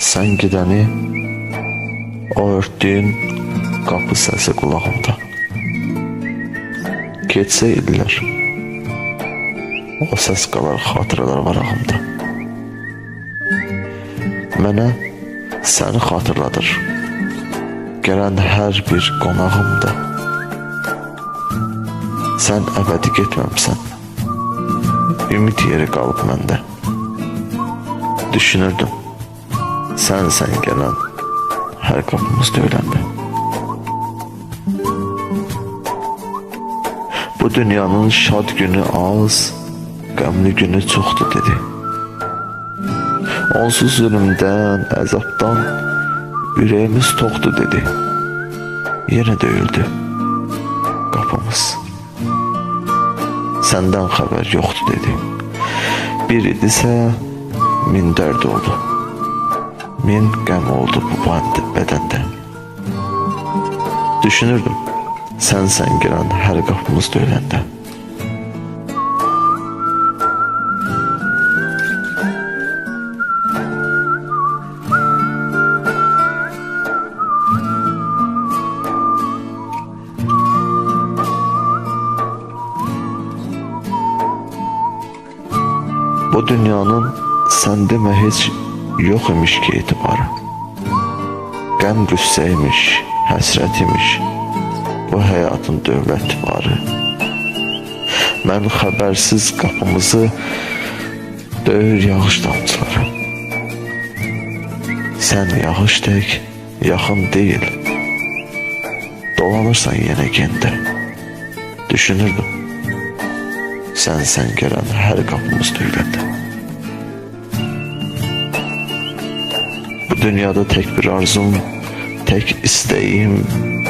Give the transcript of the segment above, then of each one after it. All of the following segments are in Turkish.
Sən gedəni o örtdüyün qapı səsi qulağımda. Keçsə illər, o səs qalar xatirələr varağımda. Mənə səni xatırladır. Gələn hər bir qonağımda. Sən əbədi getməmsən. Ümid yeri qalıb məndə. Düşünürdüm. Sən sən gələn hər qapımız döyləndə. Bu dünyanın şad günü az, qəmli günü çoxdur dedi. Onsuz zülümdən, əzabdan ürəyimiz toxdur dedi. Yenə döyüldü qapımız. Səndən xəbər yoxdur dedi. Bir idisə min dərd oldu. Min qəm oldu bu bəndə, bədəndə. Düşünürdüm, sən girən hər qapımız döyüləndə. Bu dünyanın sən demə heç yox imiş ki etibarı. Qəm qüssə imiş, həsrət imiş. Bu həyatın dövlət varı. Mən xəbərsiz qapımızı döyür yağış damcıları. Sən yağış tək yaxın deyil. Dolanırsan yenə gendə. Düşünürdüm. Sən sən gələn hər qapımız döyüləndə. Dünyada tek bir arzum, tek isteğim,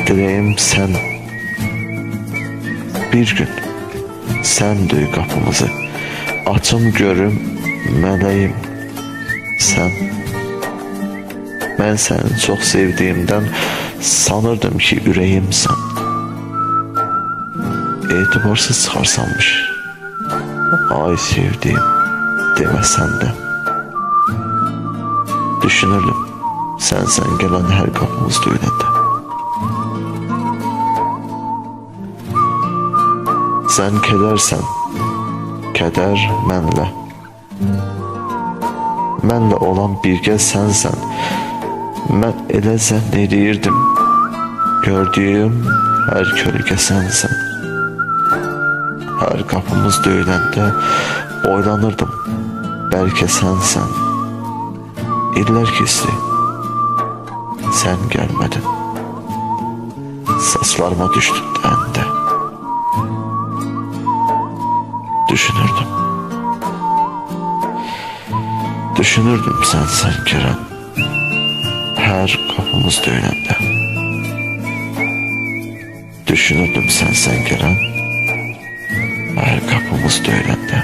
dileğim sen. Bir gün sen duy kapımızı, açım görüm meleğim sen. Ben seni çok sevdiğimden sanırdım ki yüreğimsen. İtibarsız çıkarsanmış. Ay sevdiğim demesen de. Düşünürdüm. Sen sen gelen her kapımız düğününde. Sen kedersen, keder mənlə. Mənlə olan birgə sənsən. Mən elə zənn edirdim. Gördüyüm hər kölgə sənsən. Hər qapımız döyüləndə oylanırdım. Bəlkə sənsən. İllər keçdi. Sən gəlmədin. Saçlarıma düşdün dəndə. Düşünürdüm. Düşünürdüm sən sən gələn. Hər qapımız döyüləndə. Düşünürdüm sən sən gələn. Hər qapımız döyüləndə.